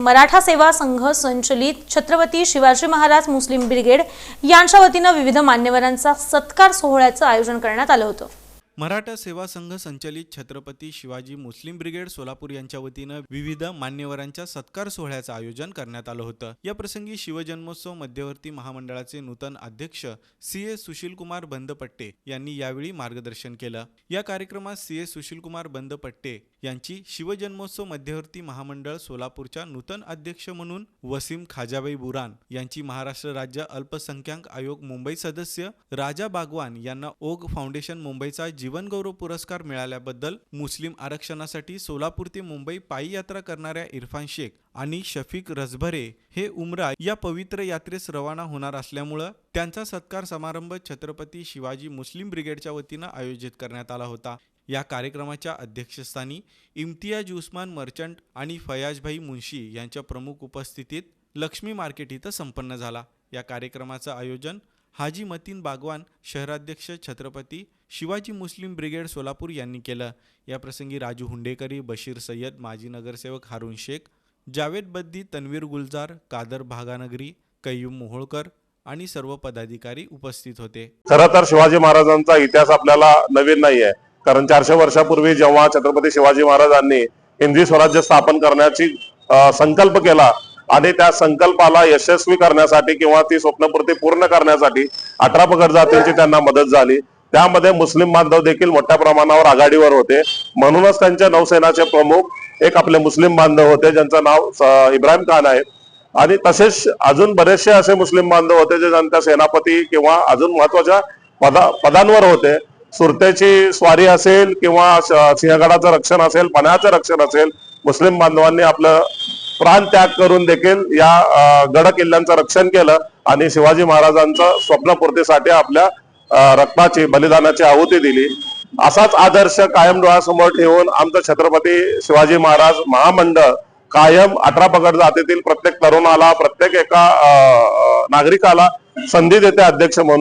मराठा सेवा संघ संचलित Chhatrapati Shivaji Maharaj Muslim brigade यांच्या वतीनं विविध मान्यवरांचा सत्कार सोहळ्याचं आयोजन करण्यात आलं होतं. मराठा सेवा संघ संचलित छत्रपती शिवाजी मुस्लिम ब्रिगेड सोलापूर यांच्या वतीनं विविध मान्यवरांच्या सत्कार सोहळ्याचं आयोजन करण्यात आलं होतं. या प्रसंगी शिवजन्मोत्सव मध्यवर्ती महामंडळाचे नूतन अध्यक्ष सी ए सुशीलकुमार बंदपट्टे यांनी यावेळी मार्गदर्शन केलं. या कार्यक्रमात सी ए सुशीलकुमार बंदपट्टे यांची शिवजन्मोत्सव मध्यवर्ती महामंडळ सोलापूरच्या नूतन अध्यक्ष म्हणून वसीम खाजाबाई बुरान यांची महाराष्ट्र राज्य अल्पसंख्याक आयोग मुंबई सदस्य राजा बागवान यांना ओग फाउंडेशन मुंबईचा जीवनगौरव पुरस्कार मिळाल्याबद्दल मुस्लिम आरक्षणासाठी सोलापूर ते मुंबई पायी यात्रा करणाऱ्या इरफान शेख आणि शफीक रजभरे हे उमरा या पवित्र यात्रेस रवाना होणार असल्यामुळं त्यांचा सत्कार समारंभ छत्रपती शिवाजी मुस्लिम ब्रिगेडच्या वतीनं आयोजित करण्यात आला होता. या कार्यक्रमाच्या अध्यक्षस्थानी इम्तियाज उस्मान मर्चंट आणि फयाजभाई मुन्शी यांच्या प्रमुख उपस्थितीत लक्ष्मी मार्केट इथं संपन्न झाला. या कार्यक्रमाचं आयोजन हाजी मतीन बागवान शहराध्यक्ष छत्रपती शिवाजी मुस्लिम ब्रिगेड सोलापूर यांनी केलं. याप्रसंगी राजू हुंडेकरी बशीर सय्यद माजी नगरसेवक हारून शेख जावेद बद्दी तन्वीर गुलजार कादर भागानगरी कय्यूम मोहोळकर आणि सर्व पदाधिकारी उपस्थित होते. खरं तर शिवाजी महाराजांचा इतिहास आपल्याला नवीन नाही आहे कारण चारशे वर्षापूर्वी जेव्हा छत्रपती शिवाजी महाराजांनी हिंदी स्वराज्य स्थापन करण्याची संकल्प केला आणि त्या संकल्पाला यशस्वी करण्यासाठी किंवा ती स्वप्नपूर्ती पूर्ण करण्यासाठी अठरा पगड जातींची त्यांना मदत झाली. त्यामध्ये मुस्लिम बांधव देखील मोठ्या प्रमाणावर आघाडीवर होते. म्हणूनच त्यांच्या नौसेनाचे प्रमुख एक आपले मुस्लिम बांधव होते ज्यांचं नाव इब्राहिम खान आहे. आणि तसेच अजून बरेचसे असे मुस्लिम बांधव होते जे ज्यांच्या सेनापती किंवा अजून महत्त्वाच्या पदा पदांवर होते. सुरतेची स्वारी असेल किंवा सिंहगडाचं रक्षण असेल पण्याचं रक्षण असेल मुस्लिम बांधवांनी आपलं प्राण त्याग करून देखील या गड किल्ल्यांचं रक्षण केलं आणि शिवाजी महाराजांचं स्वप्नपूर्तीसाठी आपल्या रक्ताची बलिदानाची आहुती दिली. असाच आदर्श कायम डोळ्यासमोर ठेवून आमचं छत्रपती शिवाजी महाराज महामंडळ कायम अठरा पगड जातीतील प्रत्येक तरुणाला प्रत्येक एका अं, नागरिकाला संधी देते अध्यक्ष म्हणून.